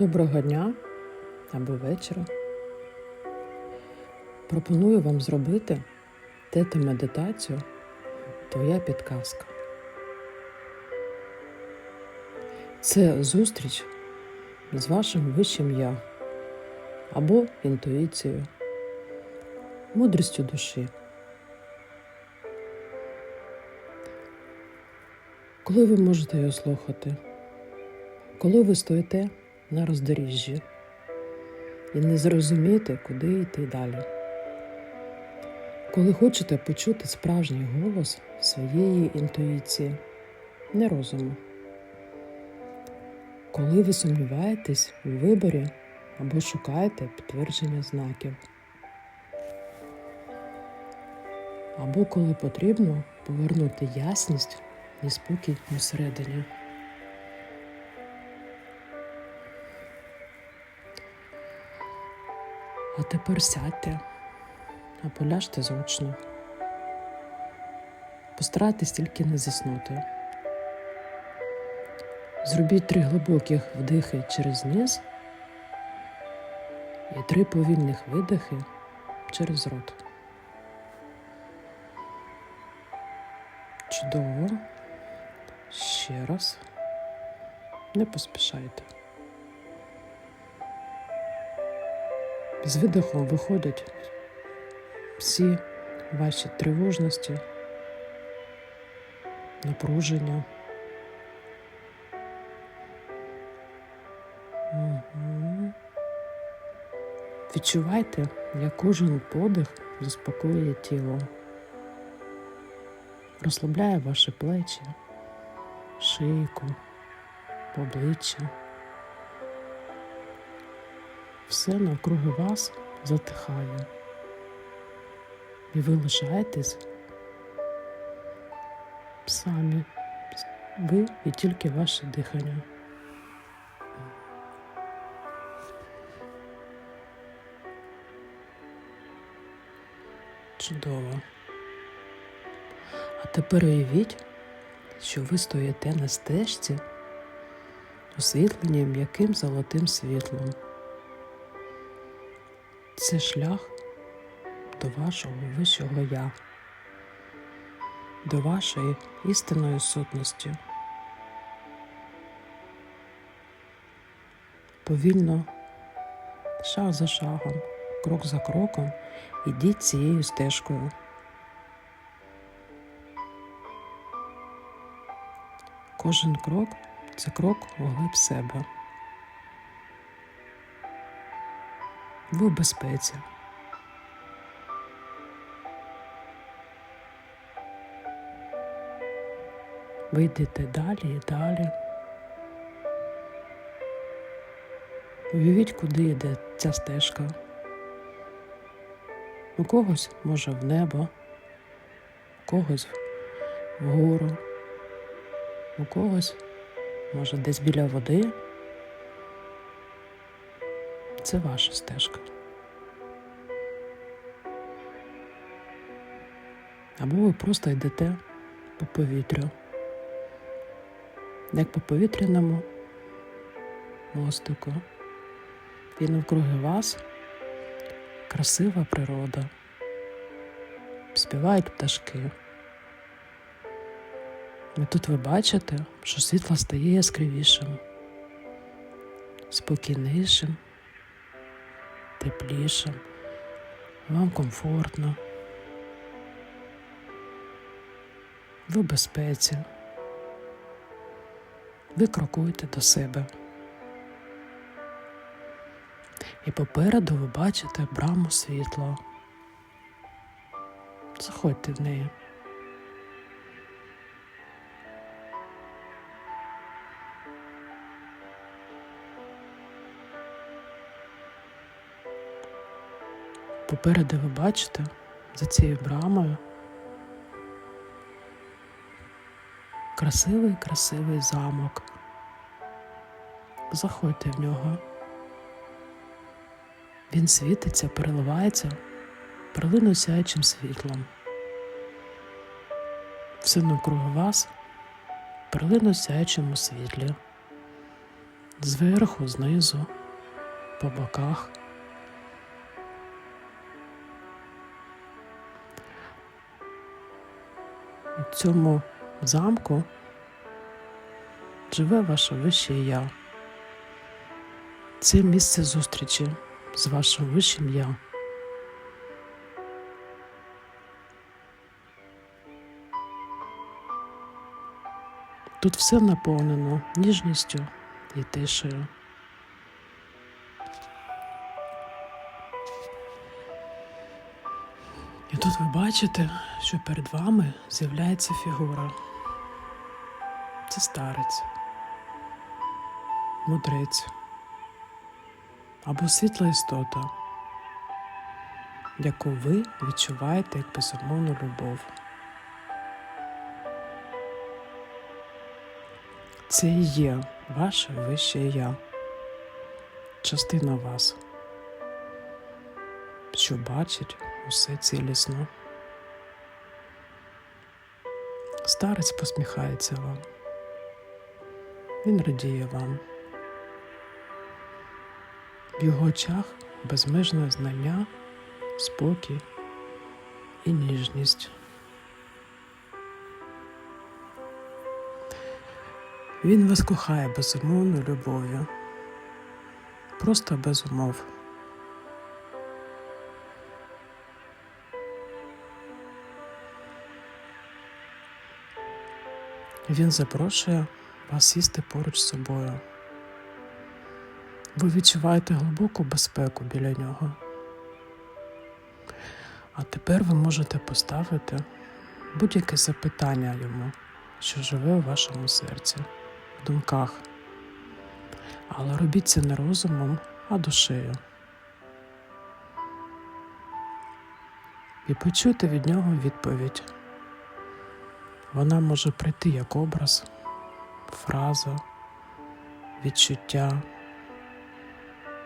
Доброго дня або вечора. Пропоную вам зробити тета-медитацію Твоя підказка. Це зустріч з вашим вищим я або інтуїцією, мудрістю душі. Коли ви можете його слухати? Коли ви стоїте на роздоріжжі і не зрозумієте, куди йти далі. Коли хочете почути справжній голос своєї інтуїції, не розуму. Коли ви сумніваєтесь у виборі або шукаєте підтвердження знаків. Або коли потрібно повернути ясність і спокій усередині. Тепер сядьте, а поляжте зручно. Постарайтесь тільки не заснути. Зробіть три глибоких вдихи через низ і три повільних видихи через рот. Чудово. Ще раз. Не поспішайте. З видихом виходять всі ваші тривожності, напруження. Угу. Відчувайте, як кожен подих заспокоює тіло, розслабляє ваші плечі, шийку, обличчя. Все навкруги вас затихає. І ви лишаєтесь самі, ви і тільки ваше дихання. Чудово. А тепер уявіть, що ви стоїте на стежці, освітлені м'яким золотим світлом. Це шлях до вашого вищого я, до вашої істинної сутності. Повільно, шаг за шагом, крок за кроком, ідіть цією стежкою. Кожен крок це крок вглиб себе. В безпеці. Ви йдете далі і далі. Уявіть, куди йде ця стежка. У когось може в небо, у когось вгору, у когось може десь біля води. Це ваша стежка. Або ви просто йдете по повітрю, як по повітряному мостику. І навкруги вас красива природа. Співають пташки. І тут ви бачите, що світло стає яскравішим, спокійнішим теплішим, вам комфортно, в безпеці, ви крокуєте до себе. І попереду ви бачите браму світла. Заходьте в неї. Попереду ви бачите за цією брамою красивий красивий замок. Заходьте в нього. Він світиться, переливається, пролину сяючим світлом. Все навкруги вас пролину сяючому світлі. Зверху, знизу, по боках. Цьому замку живе ваше вище я. Це місце зустрічі з вашим вищим я. Тут все наповнено ніжністю і тишею. Тут ви бачите, що перед вами з'являється фігура. Це старець, мудрець або світла істота, яку ви відчуваєте як безумовну любов. Це і є ваше вище я, частина вас, що бачить усе цілісно. Старець посміхається вам. Він радіє вам. В його очах безмежне знання, спокій і ніжність. Він вас кохає безумовною любов'ю, просто без умов. Він запрошує вас сісти поруч з собою. Ви відчуваєте глибоку безпеку біля нього. А тепер ви можете поставити будь-яке запитання йому, що живе у вашому серці, в думках. Але робіть це не розумом, а душею. І почуйте від нього відповідь. Вона може прийти як образ, фраза, відчуття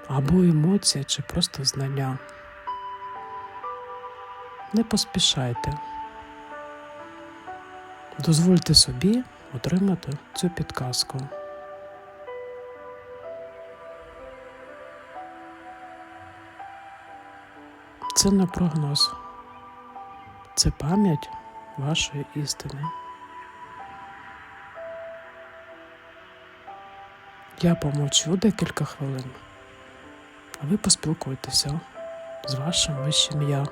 або емоція чи просто знання. Не поспішайте. Дозвольте собі отримати цю підказку. Це не прогноз, це пам'ять вашої істини. Я помовчу декілька хвилин, а ви поспілкуйтеся з вашим вищим я.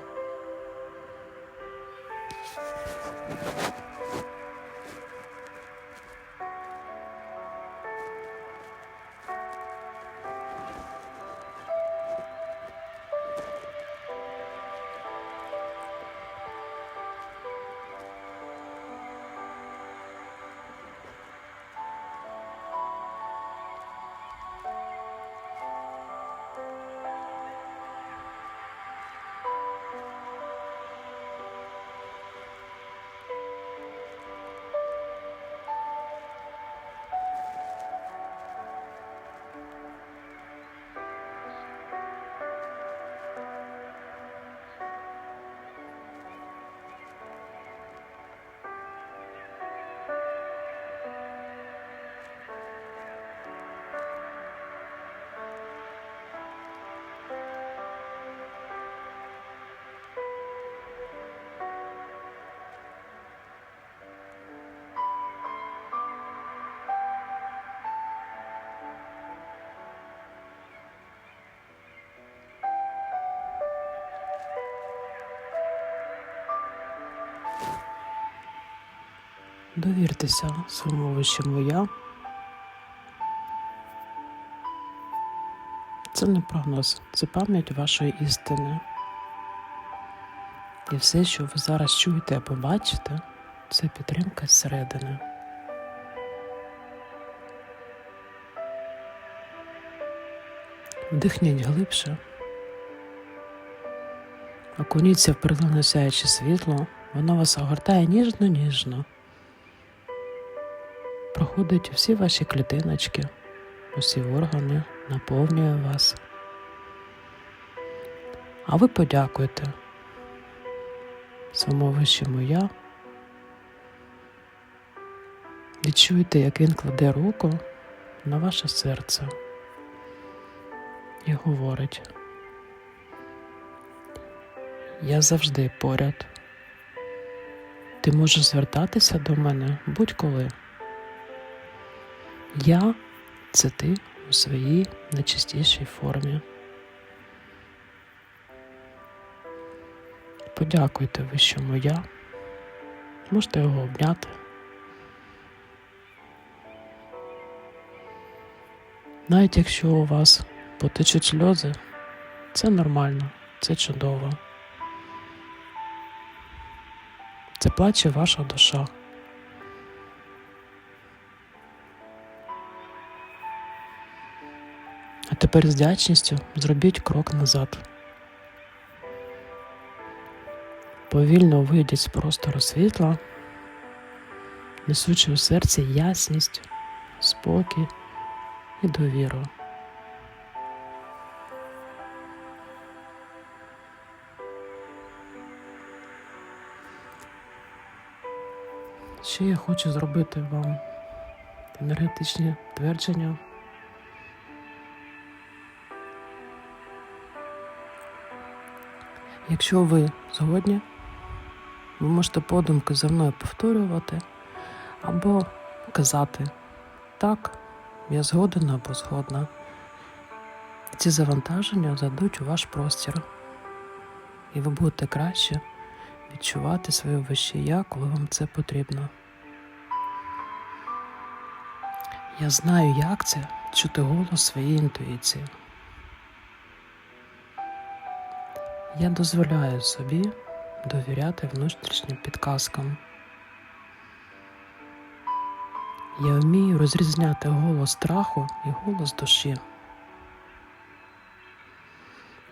Довіртеся своєму вищому я. Це не прогноз, це пам'ять вашої істини. І все, що ви зараз чуєте або бачите, це підтримка зсередини. Вдихніть глибше. Окуніться в прилинне світло, воно вас огортає ніжно-ніжно. Проходить всі ваші клітиночки, усі органи, наповнює вас. А ви подякуйте своєму вищому я. Відчуйте, як він кладе руку на ваше серце і говорить. Я завжди поряд. Ти можеш звертатися до мене будь-коли. Я це ти у своїй найчистішій формі. Подякуйте вищому я. Можете його обняти. Навіть якщо у вас потечуть сльози, це нормально, це чудово. Це плаче ваша душа. Тепер з вдячністю зробіть крок назад. Повільно вийдіть з простору світла, несучи у серці ясність, спокій і довіру. Ще я хочу зробити вам енергетичні твердження. Якщо ви згодні, ви можете подумки за мною повторювати або казати так, я згоден або згодна. Ці завантаження зайдуть у ваш простір, і ви будете краще відчувати своє вище я, коли вам це потрібно. Я знаю, як це чути голос своєї інтуїції. Я дозволяю собі довіряти внутрішнім підказкам. Я вмію розрізняти голос страху і голос душі.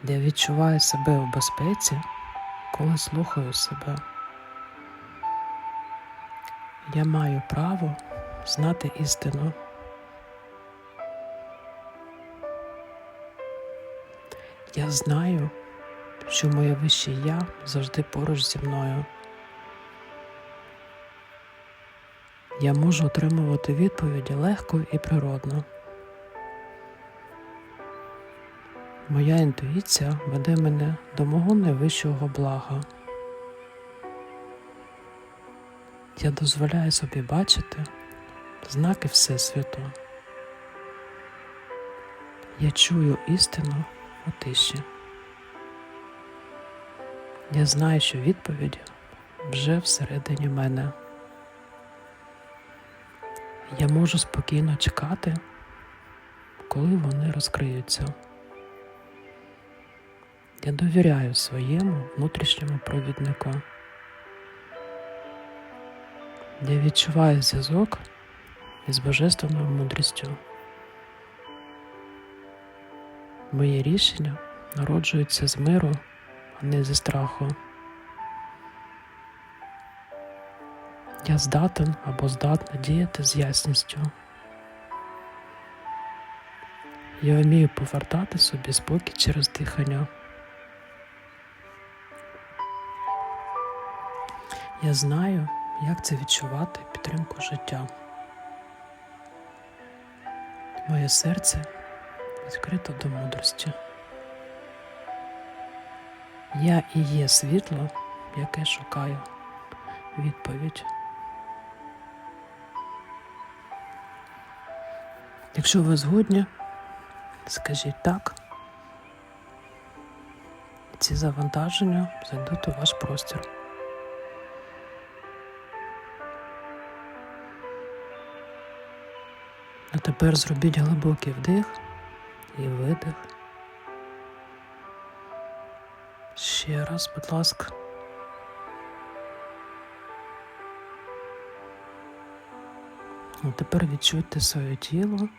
Я відчуваю себе в безпеці, коли слухаю себе. Я маю право знати істину. Я знаю, що моє вище я завжди поруч зі мною. Я можу отримувати відповіді легко і природно. Моя інтуїція веде мене до мого найвищого блага. Я дозволяю собі бачити знаки Всесвіту. Я чую істину у тиші. Я знаю, що відповідь вже всередині мене. Я можу спокійно чекати, коли вони розкриються. Я довіряю своєму внутрішньому провіднику. Я відчуваю зв'язок із божественною мудрістю. Моє рішення народжується з миру, не зі страху. Я здатен або здатна діяти з ясністю. Я вмію повертати собі спокій через дихання. Я знаю, як це відчувати підтримку життя. Моє серце відкрито до мудрості. Я і є світло, яке шукаю відповідь. Якщо ви згодні, скажіть так. Ці завантаження зайдуть у ваш простір. А тепер зробіть глибокий вдих і видих. Ще раз, будь ласка. А тепер відчуйте своє тіло.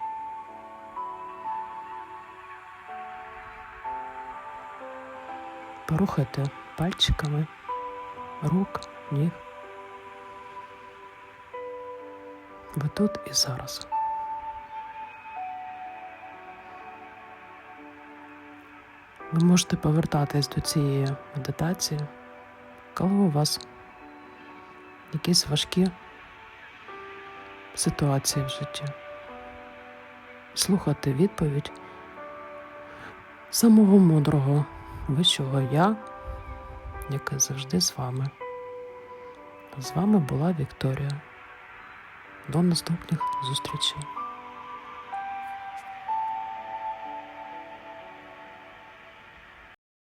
Порухайте пальчиками рук, ніг. Ви тут і зараз. Ви можете повертатись до цієї медитації, коли у вас якісь важкі ситуації в житті. слухати відповідь самого мудрого вищого я, яке завжди з вами. З вами була Вікторія. До наступних зустрічей.